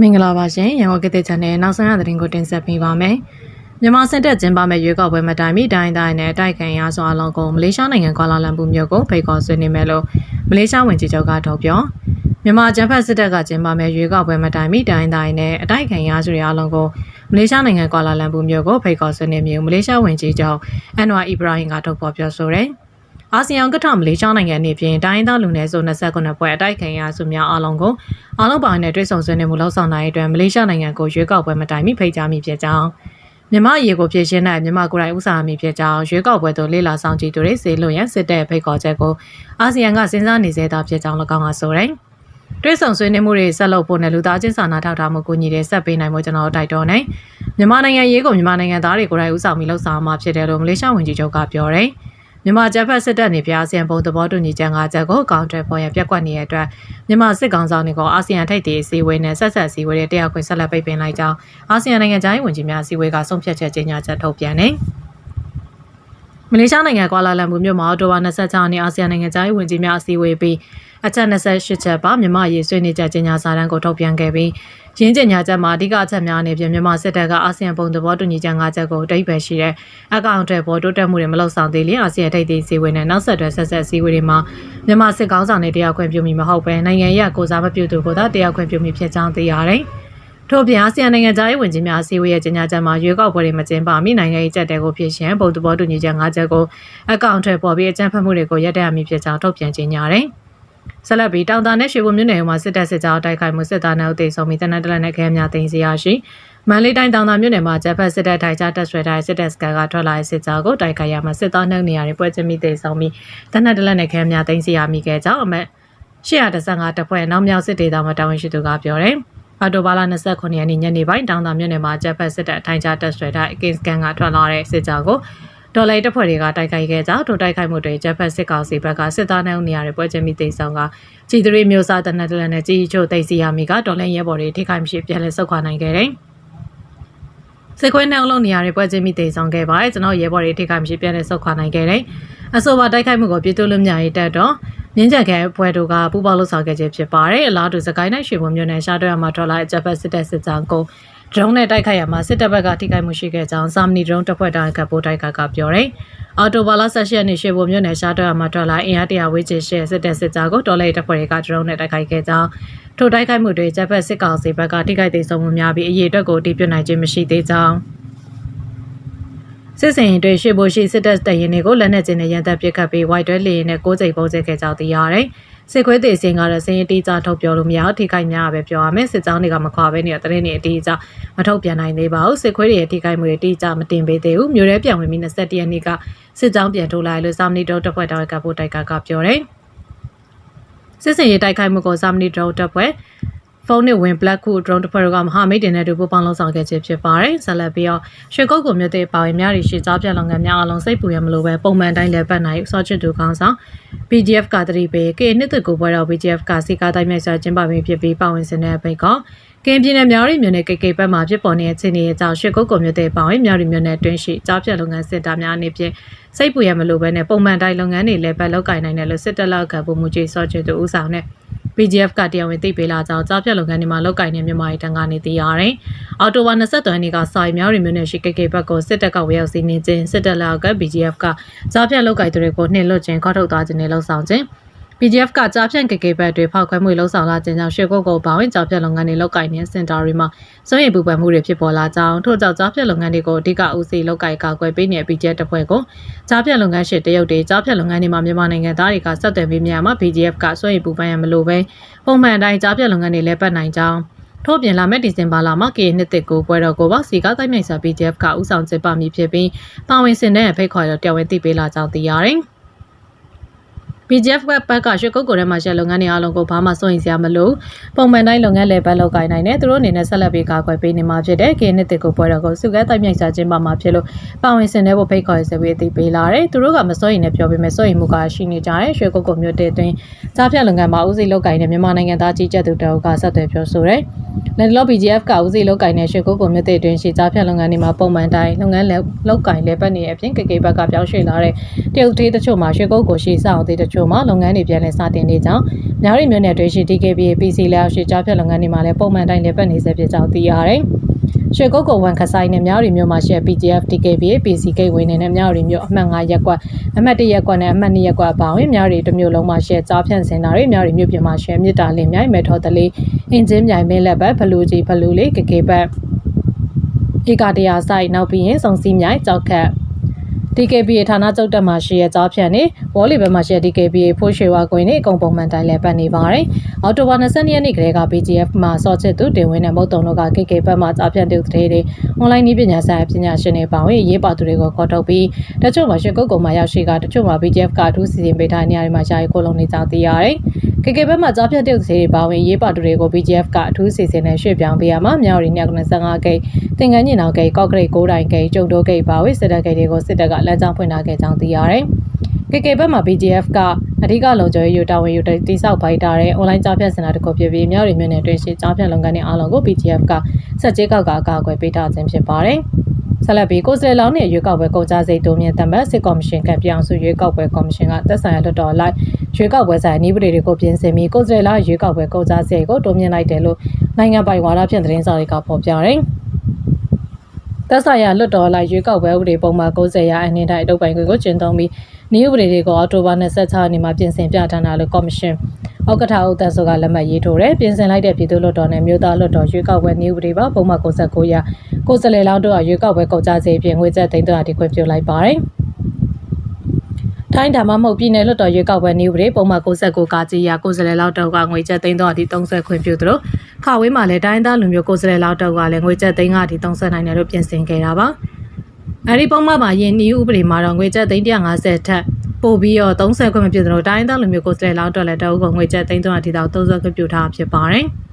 မင်္ဂလာပါရှင်ရန်ကုန်ကတိချန်နယ်နောက်ဆုံးရသတင်းကိုတင်ဆက်ပေးပါမယ်မြန်မာစစ်တပ်ကျင်းပမဲ့ရွေးကောက်ပွဲမတိုင်မီတိုင်းတိုင်းနဲ့တိုက်ခိုင်ရစွာအလုံးကိုမလေးရှားနိုင်ငံကွာလာလမ်ပူမြို့ကိုဖိတ်ခေါ်ဆွေးနွေးမယ်လို့မလေးရှားဝန်ကြီးချုပ်ကထုတ်ပြောမြန်မာကျန်းဖက်စစ်တပ်ကကျင်းပမဲ့ရွေးကောက်ပွဲမတိုင်မီတိုင်းတိုင်းနဲ့အတိုက်ခံရစွာအလုံးကိုမလေးရှားနိုင်ငံကွာလာလမ်ပူမြို့ကိုဖိတ်ခေါ်ဆွေးနွေးမျိုးမလေးရှားဝန်ကြီးချုပ်အန်ဝါအီဘရာဟင်ကထုတ်ဖော်ပြောဆိုတယ် အာဆီယံကထမလေးချောင်းနိုင်ငံအနေဖြင့်တိုင်းသားလူနည်းစု29ဖွဲ့အတိုက်ခံရစုများအလုံးကိုအလုံးပိုင်းနဲ့တွဲဆောင်ဆွေးနွေးမှုလှုပ်ဆောင်နိုင်တဲ့အတွက်မလေးရှားနိုင်ငံကိုရွေးကောက်ပွဲမတိုင်မီဖိတ်ကြားမိဖြစ်ကြောင်းမြန်မာရေကိုပြည်ရှင်းတဲ့မြန်မာကိုယ်တိုင်ဥစားမိဖြစ်ကြောင်းရွေးကောက်ပွဲသို့လေ့လာဆောင်ကြည့်သူတွေစေလွန်ရန်စစ်တဲ့ဖိတ်ခေါ်ချက်ကိုအာဆီယံကစဉ်းစားနေစေတာဖြစ်ကြောင်း၎င်းကဆိုတယ်တွဲဆောင်ဆွေးနွေးမှုတွေဆက်လုပ်ဖို့နဲ့လူသားချင်းစာနာထောက်ထားမှုကိုညီတဲ့ဆက်ပေးနိုင်မှုကျွန်တော်တိုက်တွန်းနေမြန်မာနိုင်ငံရေးကိုမြန်မာနိုင်ငံသားတွေကိုယ်တိုင်ဥဆောင်ပြီးလှုပ်ဆောင်မှာဖြစ်တယ်လို့မလေးရှားဝန်ကြီးချုပ်ကပြောတယ် မြန်မာကျန်းဖက်စစ်တပ်နေပြအာဆီယံဘုံသဘောတူညီချက်၅ချက်ကိုကောင်တယ်ပေါ်ရန်ပြက်ကွက်နေတဲ့အတွက်မြန်မာစစ်ကောင်ဆောင်တွေကိုအာဆီယံထိပ်သီးအစည်းအဝေးနဲ့ဆက်ဆက်အစည်းအဝေးတွေတရားခွင့်ဆက်လက်ပိတ်ပင်လိုက်ကြောင်းအာဆီယံနိုင်ငံသားရေးဝန်ကြီးများအစည်းအဝေးကဆုံးဖြတ်ချက်ကြေညာချက်ထုတ်ပြန်တယ်မလေးရှားနိုင်ငံကွာလာလမ်ပူမြို့မှာအော်တိုဘာ26ရက်နေ့အာဆီယံနိုင်ငံသားရေးဝန်ကြီးများအစည်းအဝေးပြီး အချက်28ချက်ပါမြန်မာရေးဆွေးနွေးချက်ကြေညာစာတမ်းကိုထုတ်ပြန်ခဲ့ပြီးရင်းကြေညာချက်မှာအဓိကအချက်များအနေဖြင့်မြန်မာစစ်တပ်ကအာဆီယံပုံသဘောတူညီချက်၅ချက်ကိုတိတ်ပဲရှိတဲ့အကောင့်တွေပေါ်တိုးတက်မှုတွေမလုပ်ဆောင်သေးလျင်အာဆီယံထိပ်သီးစည်းဝေးနဲ့နောက်ဆက်တွဲဆက်ဆက်စည်းဝေးတွေမှာမြန်မာစစ်ကောင်းဆောင်တွေတရားခွင့်ပြုမိမဟုတ်ဘဲနိုင်ငံရေးကိုစားမပြုသူကိုသာတရားခွင့်ပြုမိဖြစ်ကြောင်းသိရတယ်။ထို့ပြင်အာဆီယံနိုင်ငံသားရေးဝန်ကြီးများအစည်းအဝေးရဲ့ကြေညာချက်မှာရွေးကောက်ပွဲတွေမကျင်းပမီနိုင်ငံရေးကြက်တဲကိုဖြစ်ရှင်ပုံသဘောတူညီချက်၅ချက်ကိုအကောင့်တွေပေါ်ပြီးအကြမ်းဖက်မှုတွေကိုရပ်တန့်ရမည်ဖြစ်ကြောင်းထုတ်ပြန်ကြေညာတယ်။ ဆက်လက်ပြီးတောင်တာနဲ့ရွှေဘုံမြို့နယ်မှာစစ်တပ်စစ်ကြောင်းတိုက်ခိုက်မှုစစ်သားနဲ့ဥသိမ်းဆုံးပြီးတနက်တလက်နဲ့ခဲများတင်စီရရှိမန္တလေးတိုင်းတောင်တာမြို့နယ်မှာဂျပန်စစ်တပ်ထိုင်ချတပ်ဆွဲထားတဲ့စစ်တပ်စကန်ကထွက်လာတဲ့စစ်ကြောင်းကိုတိုက်ခိုက်ရမှာစစ်သားနှုတ်နေရာတွေပွဲချင်းမိသိမ်းဆုံးပြီးတနက်တလက်နဲ့ခဲများတင်စီရမိခဲ့ကြောင်းအမတ်115တပ်ဖွဲ့နောက်မြောက်စစ်ဒေသမှာတာဝန်ရှိသူကပြောတယ်။အော်တိုဘာလ29ရက်နေ့ညနေပိုင်းတောင်တာမြို့နယ်မှာဂျပန်စစ်တပ်အထိုင်ချတပ်ဆွဲထားတဲ့အကင်စကန်ကထွက်လာတဲ့စစ်ကြောင်းကို ဒေါ်လာတပ်ဖွဲ့တွေကတိုက်ခိုက်ခဲ့ကြထိုတိုက်ခိုက်မှုတွေဂျပန်စစ်ကောင်စီဘက်ကစစ်သားနှုတ်နေရာတွေပွဲချင်းမိသိမ်းဆောင်ကကြည်သူတွေမျိုးစားတနက်တလက်နဲ့ကြီးချို့သိမ်းစီရမိကဒေါ်လာရဲဘော်တွေထိခိုက်မရှိပြန်လဲဆုတ်ခွာနိုင်ခဲ့တယ်။စစ်ခွေးနှောင်းလုံးနေရာတွေပွဲချင်းမိသိမ်းဆောင်ခဲ့ပါတယ်ကျွန်တော်ရဲဘော်တွေထိခိုက်မရှိပြန်လဲဆုတ်ခွာနိုင်ခဲ့တယ်။အဆိုပါတိုက်ခိုက်မှုကိုပြည်သူ့လူမျိုးရေးတပ်တော့မြင်းကြက်ခဲအဖွဲ့တို့ကပူးပေါင်းလှုပ်ဆောင်ခဲ့ခြင်းဖြစ်ပါတယ်အလားတူစကိုင်းတိုင်းရွှေဘုံမြို့နယ်ရှားတွဲမှာထွက်လာတဲ့ဂျပန်စစ်တပ်စစ်ကြောင်းကို ဒရုန်းနဲ့တိုက်ခိုက်ရမှာစစ်တပ်ဘက်ကထိခိုက်မှုရှိခဲ့ကြောင်းစာမနီဒရုန်းတပ်ဖွဲ့တိုင်းကပိုးတိုက်ကကပြောတယ်။အော်တိုဘာလ18ရက်နေ့ရွှေဘုံမြို့နယ်ရှားတွဲမှာထွက်လာအင်အားတရာဝေးချေရှဲစစ်တပ်စစ်ကြောင်းကိုတော်လှန်တပ်ဖွဲ့တွေကဒရုန်းနဲ့တိုက်ခိုက်ခဲ့ကြောင်းထိုတိုက်ခိုက်မှုတွေဂျပန်စစ်ကောင်စီဘက်ကထိခိုက်ဒေဆုံးမှုများပြီးအရေးအတွက်ကိုတည်ပြနိုင်ခြင်းမရှိသေးကြောင်းစစ်စင်ရင်တွေရှေ့ဖို့ရှိစစ်တပ်တရင်တွေကိုလက်နက်ချင်းနဲ့ရန်တပ်ပစ်ခတ်ပြီး white တွဲလေရင်နဲ့6ကြိမ်ပုံစံခဲ့ကြောင်းသိရတယ်။ စစ်ခွေးသေးစင်ကတော့စင်ရင်တိကျထုတ်ပြောလို့မရအောင်ထိခိုက်များပဲပြောရမယ်။စစ်ကြောင်းတွေကမခွာဘဲနေတဲ့တရင်တွေအတိအကျမထုတ်ပြန်နိုင်သေးပါဘူး။စစ်ခွေးတွေရဲ့ထိခိုက်မှုတွေတိကျမတင်ပေးသေးဘူး။မြို့ရဲပြန်ဝင်ပြီး21ရက်နေ့ကစစ်ကြောင်းပြန်ထုတ်လိုက်လို့စာမနီတောတပ်ဖွဲ့တော်ကပို့တိုက်ကကပြောတယ်။စစ်စင်ရေးတိုက်ခိုက်မှုကိုစာမနီတောတပ်ဖွဲ့ ဖုန်းနဲ့ဝင် black ခု drone တစ်ဖွဲ့ကမဟာမိတ်တင်တဲ့တူပူပေါင်းလုံးဆောင်ခဲ့ခြင်းဖြစ်ပါတယ်။ဆက်လက်ပြီးတော့ရွှေကုတ်ကိုမြို့တဲ့ပါဝင်များရီရှိကြားပြလုပ်ငန်းများအလုံးစိတ်ပူရမလို့ပဲပုံမှန်တိုင်းလည်းပတ်နိုင်စောချစ်သူကောင်းဆောင် PGF ကတတိပေး K နှစ်သက်ကိုပွဲတော် PGF ကစီကာတိုင်းမြိုက်စွာကျင်းပပြီးဖြစ်ပြီးပါဝင်စင်တဲ့ပိတ်ကကင်းပြည်နယ်မြောက်ရီမြို့နယ် KK ဘက်မှာဖြစ်ပေါ်နေတဲ့အခြေအနေအကြောင်းရွှေကုတ်ကိုမြို့တဲ့ပါဝင်မြောက်ရီမြို့နယ်တွင်းရှိကြားပြလုပ်ငန်းစင်တာများအနေဖြင့်စိတ်ပူရမလို့ပဲနဲ့ပုံမှန်တိုင်းလုပ်ငန်းတွေလည်းပတ်လုပ်ကိုင်နိုင်တယ်လို့စစ်တပ်လောက်ကပုံမှုကြီးစောချစ်သူဦးဆောင်နဲ့ PGF ကတရားဝင်သိပေးလာကြောင်းကြားပြလုပ်ငန်းတွေမှာလုပ်ကိုင်နေမြန်မာပြည်တန်ကနေသိရတယ်။အော်တိုဘာ23ရက်နေ့ကစာရီများရီမြို့နယ်ရှိ KK ဘက်ကိုစစ်တပ်ကဝေရောက်စီးနေခြင်းစစ်တပ်လောက်က PGF ကကြားပြလုပ်ကိုင်သူတွေကိုနှင်လွတ်ခြင်းခေါ်ထုတ်သွားခြင်းနဲ့လှုံ့ဆော်ခြင်း PGF ကကြားဖြန့် KK ဘက်တွေဖောက်ခွဲမှုလှုံ့ဆော်လာခြင်းကြောင့်ရွှေကုတ်ကိုပေါဝင်ကြားဖြန့်လုပ်ငန်းတွေလုပ်ကိုင်နေစင်တာတွေမှာစွန့်ရည်ပူပန်မှုတွေဖြစ်ပေါ်လာကြောင်းထို့ကြောင့်ကြားဖြန့်လုပ်ငန်းတွေကိုအဓိကဦးစီးလုပ်ကိုင်ကာကွယ်ပေးနေတဲ့ PGF တပ်ဖွဲ့ကိုကြားဖြန့်လုပ်ငန်းရှင်တရုတ်တွေကြားဖြန့်လုပ်ငန်းတွေမှာမြန်မာနိုင်ငံသားတွေကဆက်သွယ်ပေးမြန်မှာ PGF ကစွန့်ရည်ပူပန်ရမလို့ပဲပုံမှန်တိုင်းကြားဖြန့်လုပ်ငန်းတွေလည်းပတ်နိုင်ကြောင်းထို့ပြင်လာမယ့်ဒီဇင်ဘာလမှာ KA နှစ်တစ်ကိုပွဲတော်ကိုပါစီကားတိုက်မြိုက်စာ PGF ကဥဆောင်ကျင်းပမည်ဖြစ်ပြီးပါဝင်စင်တဲ့ဖိတ်ခေါ်ရတရားဝင်သိပေးလာကြောင်းသိရတယ်။ PGF web ဘက်ကရွှေကုတ်ကိုထဲမှာရှယ်လုပ်ငန်းတွေအားလုံးကိုဘာမှစိုးရင်စရာမလိုပုံမှန်တိုင်းလုပ်ငန်းလေပတ်လုပ်ကိုင်နိုင်တယ်သူတို့အနေနဲ့ဆက်လက်ပြီးကာကွယ်ပေးနေမှာဖြစ်တယ်ကင်းနှစ်တစ်ကိုပွဲတော်ကိုစုကဲတိုက်မြိုက်စားခြင်းပါမှာဖြစ်လို့ပါဝင်စင်တဲ့ဖို့ဖိတ်ခေါ်ရစေပြီးအသိပေးလာတယ်သူတို့ကမစိုးရင်လည်းပြောပေးမယ်စိုးရင်မူကရှိနေကြတယ်ရွှေကုတ်ကိုမြို့တဲ့အတွင်းကြားဖြတ်လုပ်ငန်းမှာဦးစီးလုပ်ကိုင်တဲ့မြန်မာနိုင်ငံသားကြီးကြပ်သူတအုပ်ကဆက်သွယ်ပြောဆိုတယ်လက်လော BGF ကဦးစီးလောက်ကင်တဲ့ရွှေကုတ်ကုန်မြစ်တဲ့အတွင်းရှိကြားဖြတ်လုပ်ငန်းတွေမှာပုံမှန်တိုင်းလုပ်ငန်းလောက်ကင်လဲပတ်နေတဲ့အပြင် KK ဘက်ကပြောင်းရွှေ့လာတဲ့တရုတ်သေးတချို့မှာရွှေကုတ်ကိုရှိစောင့်သေးတချို့မှာလုပ်ငန်းတွေပြန်လည်စတင်နေကြောင်းများရီမြို့နယ်တွင်ရှိ DKB PC လက်အောက်ရှိကြားဖြတ်လုပ်ငန်းတွေမှာလည်းပုံမှန်တိုင်းလဲပတ်နေစေဖြစ်ကြောင်းသိရတယ်။ ရွှေကုတ်ကုတ်ဝန်ခဆိုင်နဲ့မြောက်ရီမြို့မှာရှိတဲ့ PGF DKBA PC ဂိတ်ဝင်းနေနဲ့မြောက်ရီမြို့အမှတ်9ရပ်ကွက်အမှတ်1ရပ်ကွက်နဲ့အမှတ်2ရပ်ကွက်အပါအဝင်မြောက်ရီတစ်မြို့လုံးမှာရှိတဲ့ကြားဖြန့်စင်တာတွေမြောက်ရီမြို့ပြင်မှာရှိတဲ့မြစ်တာလင်းမြိုင်မဲထော်တလေးအင်ဂျင်မြိုင်မင်းလက်ဘက်ဘလူးကြီးဘလူးလေးကကေဘက်ဧကတရားဆိုင်နောက်ပြီးရင်စုံစီမြိုင်ကြောက်ခက် DKBA ဌာနချုပ်တက်မှာရှိတဲ့ကြားဖြန့်နေဝေါ်လီဘယ်မှာရှိတဲ့ DKBA ဖိုးရွှေဝါကွင်းနေအကုန်ပုံမှန်တိုင်းလဲပတ်နေပါတယ်။အော်တိုဘာ22ရက်နေ့ကလေးက BGF မှာစော့ချစ်သူတင်ဝင်းနဲ့မုတ်တုံတို့က KK ဘက်မှာကြားဖြန့်တူတဲ့တွေအွန်လိုင်းနည်းပညာဆိုင်ရာပညာရှင်တွေပါဝင်ရေးပါသူတွေကိုခေါ်ထုတ်ပြီးတချို့မှာရွှေကုတ်ကုံမှာရောက်ရှိကတချို့မှာ BGF ကအထူးစီစဉ်ပေးထားတဲ့နေရာတွေမှာယာယီကိုလုံးနေကြသိရတယ်။ KK ဘက်မှာကြားဖြတ်တုပ်စီတွေပါဝင်ရေးပါတူတွေကို BGF ကအထူးစီစဉ်နဲ့ရွှေ့ပြောင်းပေးရမှာမြောက်ရီ95ဂိတ်တင်ကန်းညင်အောင်ဂိတ်ကော့ဂရိတ်9တိုင်ဂိတ်ကျုံတိုးဂိတ်ပါဝင်စစ်တပ်ဂိတ်တွေကိုစစ်တပ်ကလမ်းကြောင်းဖွင့်ထားခဲ့ကြောင်းသိရတယ်။ KK ဘက်မှာ BGF ကအဓိကလုံခြုံရေးယူတာဝန်ယူတိစောက်ပိုက်တာတဲ့ online ကြားဖြတ်စင်တာတစ်ခုဖြစ်ပြီးမြောက်ရီမြို့နယ်တွင်ရှိကြားဖြတ်လုပ်ငန်းတွေအားလုံးကို BGF ကစက်ကြေးကောက်ကအကာအကွယ်ပေးထားခြင်းဖြစ်ပါတယ်။ ဆက်လက်ပြီးကိုစရလောင်းနဲ့ရွေးကောက်ပွဲကုန်ကြစိတ်တိုးမြင့်တမတ်စစ်ကော်မရှင်ကပြောင်းစုရွေးကောက်ပွဲကော်မရှင်ကတက်ဆိုင်ရလွှတ်တော်လိုက်ရွေးကောက်ပွဲဆိုင်နည်းပဒေတွေကိုပြင်ဆင်ပြီးကိုစရလောင်းရွေးကောက်ပွဲကုန်ကြစိတ်ကိုတိုးမြင့်လိုက်တယ်လို့နိုင်ငံပိုင်ဝါဒဖြန့်သတင်းစာတွေကဖော်ပြတယ်သက်ဆိုင်ရာလွတ်တော်လိုက်ရွေးကောက်ပွဲဥပဒေပုံမှန်90ရာအနှင်းတိုင်းအတုပ်ပိုင်ခွင့်ကိုကျင့်သုံးပြီးနည်းဥပဒေတွေကိုအော်တိုဘာ26ရက်နေ့မှာပြင်ဆင်ပြဋ္ဌာန်းတာလို့ကော်မရှင် ဥက္ကဋ္ဌဦးသက်စောကလက်မှတ်ရေးထိုးတယ်ပြင်ဆင်လိုက်တဲ့ပြည်သူ့လွှတ်တော်နဲ့မြို့သားလွှတ်တော်ရွေးကောက်ပွဲနည်းဥပဒေပါပုံမှန်69ရာကိုယ်စားလှယ်လောင်းတို့ကရွေးကောက်ပွဲကုန်ကြစေပြင်ငွေကျပ်သိန်း300တိခွင့်ပြုလိုက်ပါတယ်ထိုင်းဒါမှမဟုတ်ပြည်내လွှတ်တော်ရွေးကောက်ပွဲနည်းဥပဒေပုံမှန်69ကကြီးရာကိုယ်စားလှယ်လောက်တော့ကငွေကျပ်သိန်း300တိ30ခွင့်ပြုသလိုခါဝေးမှာလည်းတိုင်းသားလူမျိုးကိုယ်စားလှယ်လောက်တော့ကလည်းငွေကျပ်သိန်း5တိ30နိုင်တယ်လို့ပြင်ဆင်ခဲ့တာပါအဲဒီပုံမှန်မှာယင်းနည်းဥပဒေမှာတော့ငွေကျပ်သိန်း150ထက် ပို့ပြီးတော့30ခွင့်မပြုသလိုတိုင်းသားလူမျိုးကိုယ်စားလှယ်လောက်တော့လည်းတအုပ်ကငွေကျပ်သိန်း300တိတောက်30ခွင့်ပြုထားဖြစ်ပါတယ်။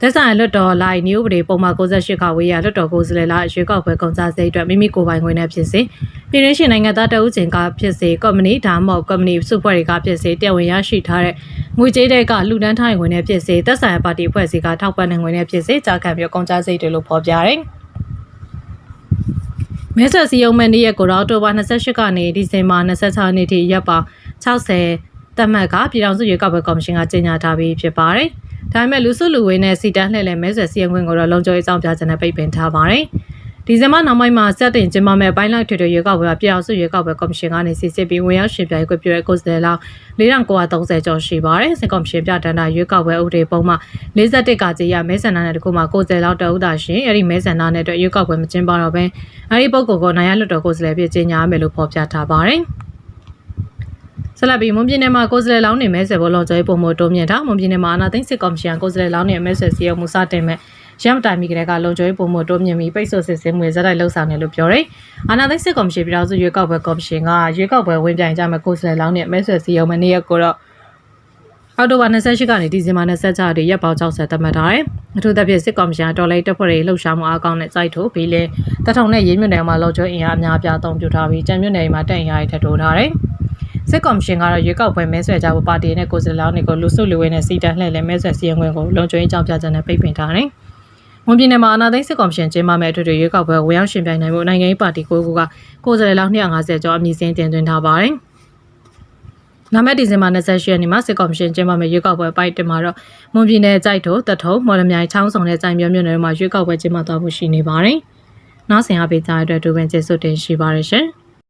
သက်ဆိုင်လွတ်တော်လိုက်နည်းဥပဒေပုံမှန်68ခါဝေးရလွတ်တော်ကိုယ်စားလှယ်လာရွေးကောက်ပွဲကုန်စားစိတ်အတွက်မိမိကိုယ်ပိုင်ငွေနဲ့ဖြစ်စေပြည်ရင်းရှင်နိုင်ငံသားတအုပ်ချင်းကဖြစ်စေကော်မတီဒါမှမဟုတ်ကော်မတီစုဖွဲ့တွေကဖြစ်စေတရားဝင်ရရှိထားတဲ့ငွေကြေးတွေကလူဒန်းထိုင်ငွေနဲ့ဖြစ်စေသက်ဆိုင်ပါတီအဖွဲ့အစည်းကထောက်ပံ့တဲ့ငွေနဲ့ဖြစ်စေကြာခံပြီးကုန်ကြစိတ်တွေလို့ဖော်ပြတယ် မဲဆွယ်စီယုံမန်နေ့ရက်ကိုတော့အောက်တိုဘာ28ကနေဒီဇင်ဘာ26ရက်နေ့ထိရက်ပေါင်း60တက်မှတ်ကပြည်ထောင်စုရွေးကောက်ပွဲကော်မရှင်ကကြေညာထားပြီးဖြစ်ပါတယ်။ဒါပေမဲ့လူစုလူဝေးနဲ့စီတန်းလှည့်လည်မဲဆွယ်စီရင်ခွင့်ကိုတော့လုံခြုံရေးအကြောင်းပြချက်နဲ့ပိတ်ပင်ထားပါတယ်။ ဒီဇင်ဘာနောက်ပိုင်းမှာစတင်ကျင်းပမဲ့ဘိုင်းလိုက်ထွေထွေရွေးကောက်ပွဲကပြည်အောင်စုရွေးကောက်ပွဲကော်မရှင်ကနေစီစစ်ပြီးဝင်ရောက်ရှင်ပြိုင်ခွင့်ပြုတဲ့ကိုယ်စားလှယ်လောက်4930ကျော်ရှိပါတယ်။စစ်ကော်မရှင်ပြတန်းတာရွေးကောက်ပွဲဥပဒေပုံမှ41ကကြီးရမဲဆန္ဒနဲ့တကူမှာကိုယ်စားလှယ်လောက်တအုပ်တာရှင်အဲ့ဒီမဲဆန္ဒနဲ့အတွက်ရွေးကောက်ပွဲမကျင်းပတော့ဘဲအဲ့ဒီပုဂ္ဂိုလ်ကိုနိုင်ရလွတ်တော်ကိုယ်စားလှယ်ဖြစ်ကြီးညာမယ်လို့ဖော်ပြထားပါတယ်။ဆက်လက်ပြီးမွန်ပြည်နယ်မှာကိုယ်စားလှယ်လောင်းနေမဲဆယ်ဘောလုံးကျွေးပုံမတိုးမြင့်တာမွန်ပြည်နယ်မှာအာဏာသိမ်းစစ်ကော်မရှင်ကိုယ်စားလှယ်လောင်းနေမဲဆယ်စီရုံမူစတင်မဲ့ ရမ်တိုင်မီကလေးကလုံခြုံရေးပုံမတိုးမြင့်ပြီးပိတ်ဆို့စစ်ဆေးမှုဇက်တိုက်လှုပ်ဆောင်နေလို့ပြောတယ်။အာဏာသိမ်းစစ်ကော်မရှင်ပြည်ထောင်စုရွေးကောက်ပွဲကော်မရှင်ကရွေးကောက်ပွဲဝင်ပြိုင်ကြမဲ့ကိုယ်စားလှယ်လောင်းနေမဲဆယ်စီရုံမနေ့ရက်ကိုတော့အောက်တိုဘာ28ကနေဒီဇင်ဘာ26ရက်ရက်ပေါင်း60သတ်မှတ်ထားတယ်။အထူးသဖြင့်စစ်ကော်မရှင်တော်လိုင်းတပ်ဖွဲ့တွေလှုပ်ရှားမှုအကောင့်နဲ့စိုက်ထုတ်ပြီးလဲတထောင်နဲ့ရင်းမြစ်နယ်မှာလုံခြုံအင်အားအများအပြားအသုံးပြုထားပြီးကြံမြစ်နယ်မှာတက်အင်အားတွေထပ်တိုးထားတယ်။စစ်ကော်မရှင်ကတော့ရွေးကောက်ပွဲမဲဆွယ်ကြဖို့ပါတီနဲ့ကိုယ်စားလှယ်လောင်းတွေကိုလူစုလူဝေးနဲ့စီတန်းလှည့်လည်မဲဆွယ်စီရင်ခွင့်ကိုလုံခြုံရေးအကြောင်းပြချက်နဲ့ပိတ်ပင်ထားတယ်။ ဝန်ပြည်နယ်မှာအာဏာသိမ်းစစ်ကော်မရှင်ကျင်းပမဲ့အထွေထွေရွေးကောက်ပွဲဝင်ရောက်ရှင်ပြိုင်နိုင်မှုနိုင်ငံရေးပါတီကိုကကိုယ်စားလှယ်လောင်း250ကျော်အမည်စင်းတင်သွင်းထားပါတယ်။လာမယ့်ဒီဇင်ဘာ28ရက်နေ့မှာစစ်ကော်မရှင်ကျင်းပမယ့်ရွေးကောက်ပွဲပိုက်တင်မှာတော့မွန်ပြည်နယ်ကြိုက်တို့တထုံမော်လမြိုင်ချောင်းဆောင်တဲ့ကြိုင်မြို့မြို့နယ်မှာရွေးကောက်ပွဲကျင်းပသွားဖို့ရှိနေပါတယ်။နောက်ဆင်အားပေးကြတဲ့အတွက်ဒူဝင်ကျေးဇူးတင်ရှိပါတယ်ရှင်။